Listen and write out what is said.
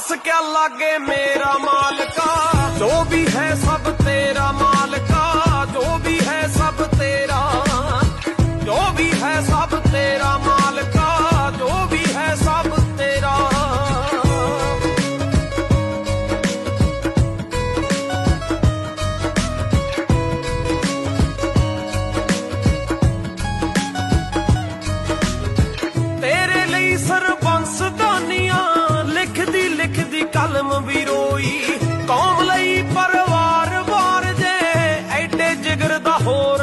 पास क्या लागे मेरा मालका? जो भी है सब तेरा मालका, जो भी है सब तेरा। जो भी है सब तेरा मालका, जो भी है सब तेरा। तेरे लिए सरबा more